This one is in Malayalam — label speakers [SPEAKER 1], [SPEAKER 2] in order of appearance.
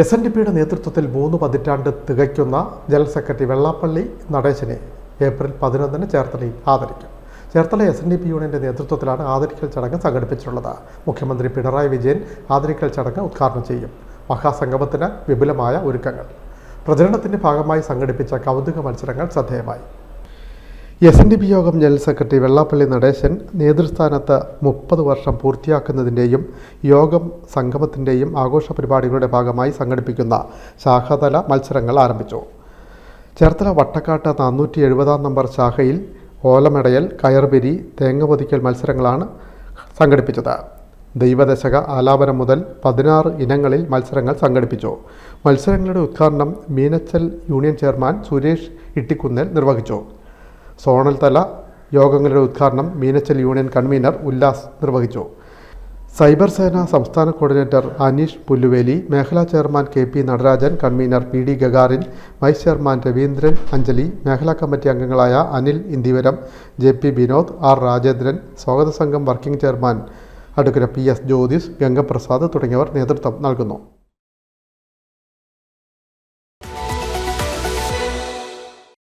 [SPEAKER 1] എസ് എൻ ഡി പിയുടെ നേതൃത്വത്തിൽ മൂന്ന് പതിറ്റാണ്ട് തികയ്ക്കുന്ന ജനറൽ സെക്രട്ടറി വെള്ളാപ്പള്ളി നടേശനെ ഏപ്രിൽ പതിനൊന്നിന് ചേർത്തലയിൽ ആദരിക്കും. Cherthala S N D P യൂണിയന്റെ നേതൃത്വത്തിലാണ് ആദരിക്കൽ ചടങ്ങ് സംഘടിപ്പിച്ചിട്ടുള്ളത്. മുഖ്യമന്ത്രി പിണറായി വിജയൻ ആദരിക്കൽ ചടങ്ങ് ഉദ്ഘാടനം ചെയ്യും. മഹാസംഗമത്തിന് വിപുലമായ ഒരുക്കങ്ങൾ. പ്രചരണത്തിന്റെ ഭാഗമായി സംഘടിപ്പിച്ച കൗതുക മത്സരങ്ങൾ ശ്രദ്ധേയമായി. എസ് എൻ ഡി പി യോഗം ജനറൽ സെക്രട്ടറി വെള്ളാപ്പള്ളി നടേശൻ നേതൃസ്ഥാനത്ത് മുപ്പത് വർഷം പൂർത്തിയാക്കുന്നതിന്റെയും യോഗം സംഗമത്തിന്റെയും ആഘോഷ പരിപാടികളുടെ ഭാഗമായി സംഘടിപ്പിക്കുന്ന ശാഖാതല മത്സരങ്ങൾ ആരംഭിച്ചു. ചേർത്തല വട്ടക്കാട്ട് നാനൂറ്റി എഴുപതാം നമ്പർ ശാഖയിൽ ഓലമെടയൽ കയർപിരി തേങ്ങ പൊതിക്കൽ മത്സരങ്ങളാണ് സംഘടിപ്പിച്ചത്. ദൈവദശക ആലാപനം മുതൽ പതിനാറ് ഇനങ്ങളിൽ മത്സരങ്ങൾ സംഘടിപ്പിച്ചു. മത്സരങ്ങളുടെ ഉദ്ഘാടനം മീനച്ചൽ യൂണിയൻ ചെയർമാൻ സുരേഷ് ഇട്ടിക്കുന്നേൽ നിർവഹിച്ചു. സോണൽ തല യോഗങ്ങളുടെ ഉദ്ഘാടനം മീനച്ചൽ യൂണിയൻ കൺവീനർ ഉല്ലാസ് നിർവഹിച്ചു. സൈബർ സേന സംസ്ഥാന കോർഡിനേറ്റർ അനീഷ് പുല്ലുവേലി മേഖലാ chairman K P Natarajan convener P D Gagarin vice chairman Raveendran Anjali മേഖലാ കമ്മിറ്റി അംഗങ്ങളായ Anil Indeevaram J P Vinod R Rajendran സ്വാഗത സംഘം working chairman Adukkara P S Jyothish Gangaprasad തുടങ്ങിയവർ നേതൃത്വം നൽകുന്നു.